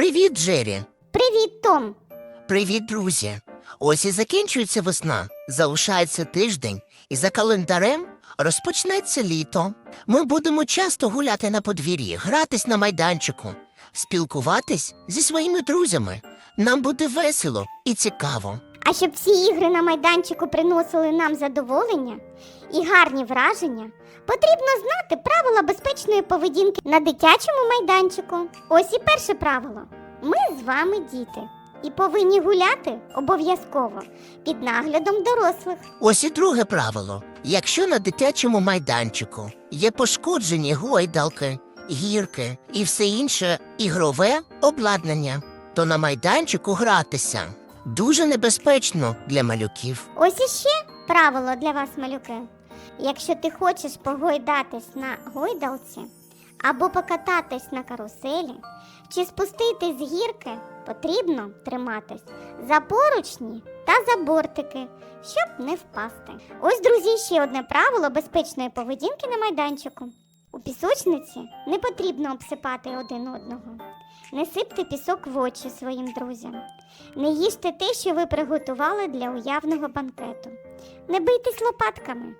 Привіт, Джері. Привіт, Том. Привіт, друзі. Ось і закінчується весна. Залишається тиждень, і за календарем розпочнеться літо. Ми будемо часто гуляти на подвір'ї, гратись на майданчику, спілкуватись зі своїми друзями. Нам буде весело і цікаво. А щоб ці ігри на майданчику приносили нам задоволення і гарні враження, потрібно знати правила безпечної поведінки на дитячому майданчику. Ось і перше правило. Ми з вами діти і повинні гуляти обов'язково під наглядом дорослих. Ось і друге правило: якщо на дитячому майданчику є пошкоджені гойдалки, гірки і все інше ігрове обладнання, то на майданчику гратися дуже небезпечно для малюків. Ось іще правило для вас, малюки. Якщо ти хочеш погойдатись на гойдалці або покататись на каруселі, чи спуститись з гірки, потрібно триматись за поручні та за бортики, щоб не впасти. Ось, друзі, ще одне правило безпечної поведінки на майданчику. У пісочниці не потрібно обсипати один одного. Не сипте пісок в очі своїм друзям. Не їжте те, що ви приготували для уявного банкету. Не бийтесь лопатками.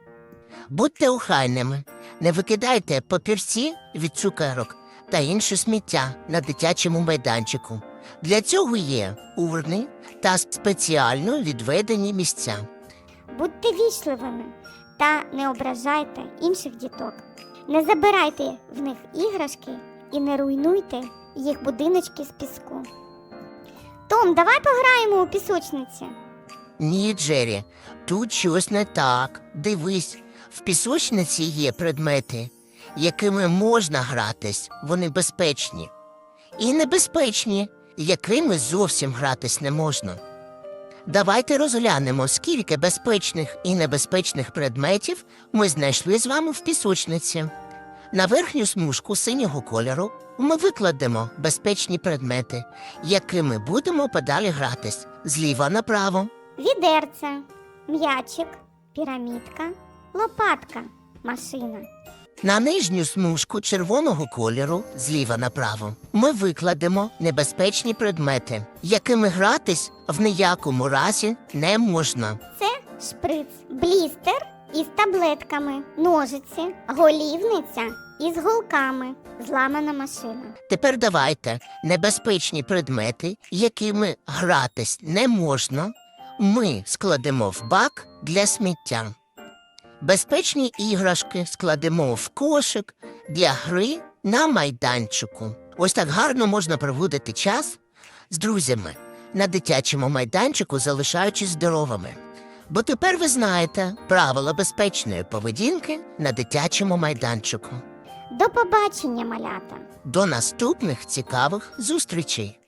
Будьте охайними, не викидайте папірці від цукерок та інше сміття на дитячому майданчику. Для цього є урни та спеціально відведені місця. Будьте вічливими та не ображайте інших діток. Не забирайте в них іграшки і не руйнуйте їх будиночки з піску. Том, давай пограємо у пісочниці. Ні, Джері, тут щось не так. Дивись, в пісочниці є предмети, якими можна гратись, вони безпечні. І небезпечні, якими зовсім гратись не можна. Давайте розглянемо, скільки безпечних і небезпечних предметів ми знайшли з вами в пісочниці. На верхню смужку синього кольору ми викладемо безпечні предмети, якими будемо подалі гратись зліва направо. Відерце, м'ячик, пірамідка, лопатка, машина. На нижню смужку червоного кольору зліва направо ми викладемо небезпечні предмети, якими гратись в ніякому разі не можна. Це шприц, блістер із таблетками, ножиці, голівниця із голками, зламана машина. Тепер давайте небезпечні предмети, якими гратись не можна, ми складемо в бак для сміття. Безпечні іграшки складемо в кошик для гри на майданчику. Ось так гарно можна проводити час з друзями на дитячому майданчику, залишаючись здоровими. Бо тепер ви знаєте правила безпечної поведінки на дитячому майданчику. До побачення, малята! До наступних цікавих зустрічей!